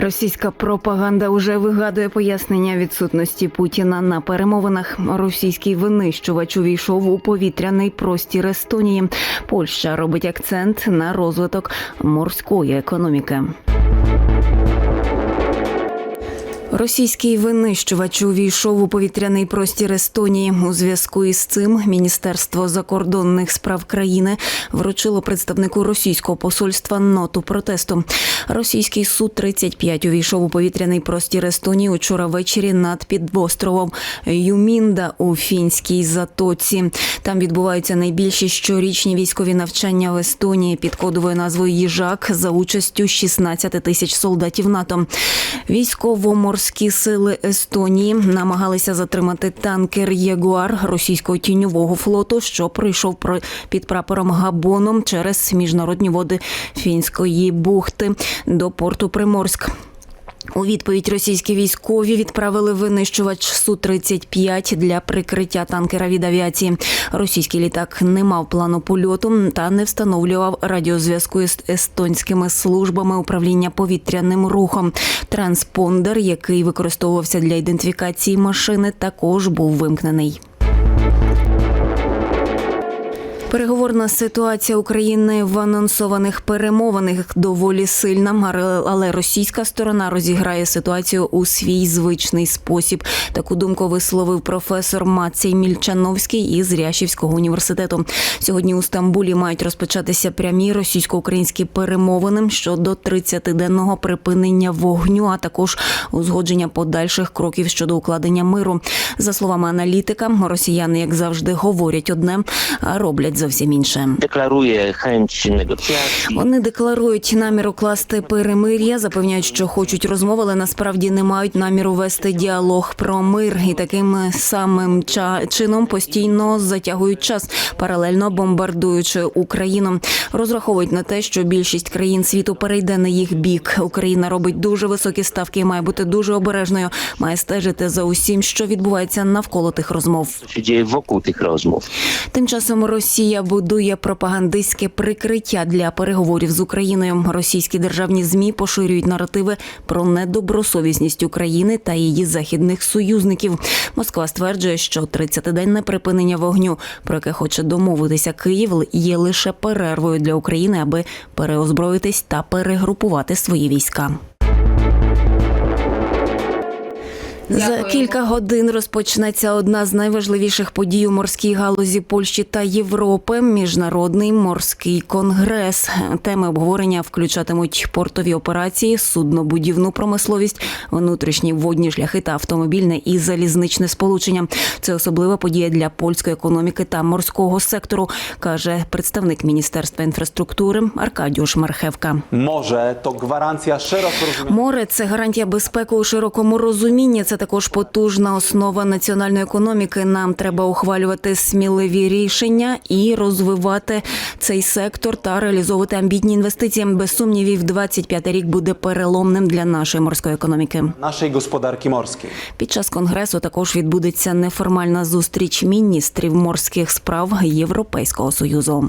Російська пропаганда уже вигадує пояснення відсутності Путіна на перемовинах. Російський винищувач увійшов у повітряний простір Естонії. Польща робить акцент на розвиток морської економіки. Російський винищувач увійшов у повітряний простір Естонії. У зв'язку із цим Міністерство закордонних справ країни вручило представнику російського посольства ноту протесту. Російський су 35 увійшов у повітряний простір Естонії учора ввечері над півостровом Юмінда у фінській затоці. Там відбуваються найбільші щорічні військові навчання в Естонії під кодовою назвою Їжак за участю 16 тисяч солдатів НАТО. Військово-морські сили Естонії намагалися затримати танкер Єгуар російського тіньового флоту, що прийшов під прапором Габоном через міжнародні води Фінської бухти до порту Приморськ. У відповідь російські військові відправили винищувач Су-35 для прикриття танкера від авіації. Російський літак не мав плану польоту та не встановлював радіозв'язку із естонськими службами управління повітряним рухом. Транспондер, який використовувався для ідентифікації машини, також був вимкнений. Переговорна ситуація України в анонсованих перемовинах доволі сильна, але- російська сторона розіграє ситуацію у свій звичний спосіб. Таку думку висловив професор Мацій Мільчановський із Ряшівського університету. Сьогодні у Стамбулі мають розпочатися прямі російсько-українські перемовини щодо 30-денного припинення вогню, а також узгодження подальших кроків щодо укладення миру. За словами аналітика, росіяни, як завжди, говорять одне, а роблять зовсім інше. chęć negocjacji. Вони декларують намір укласти перемир'я, запевняють, що хочуть розмови, але насправді не мають наміру вести діалог про мир і таким самим чином постійно затягують час, паралельно бомбардуючи Україну. Розраховують на те, що більшість країн світу перейде на їх бік. Україна робить дуже високі ставки, і має бути дуже обережною, має стежити за усім, що відбувається навколо тих розмов. Się dzieje wokół tych rozmów. Тим часом Росія будує пропагандистське прикриття для переговорів з Україною. Російські державні змі поширюють наративи про недобросовісність України та її західних союзників. Москва стверджує, що 30-денне припинення вогню, про яке хоче домовитися Київ, є лише перервою для України, аби переозброїтись та перегрупувати свої війська. За кілька годин розпочнеться одна з найважливіших подій у морській галузі Польщі та Європи міжнародний морський конгрес. Теми обговорення включатимуть портові операції, суднобудівну промисловість, внутрішні водні шляхи та автомобільне і залізничне сполучення. Це особлива подія для польської економіки та морського сектору, каже представник міністерства інфраструктури Аркадіуш Мархевка. To gwarancja szeroko rozumianego Море це гарантія безпеки у широкому розумінні. Це також потужна основа національної економіки. Нам треба ухвалювати сміливі рішення і розвивати цей сектор та реалізовувати амбітні інвестиції. Без сумнівів, 25 рік буде переломним для нашої морської економіки. naszej gospodarki morskiej. Під час конгресу також відбудеться неформальна зустріч міністрів морських справ Європейського союзу.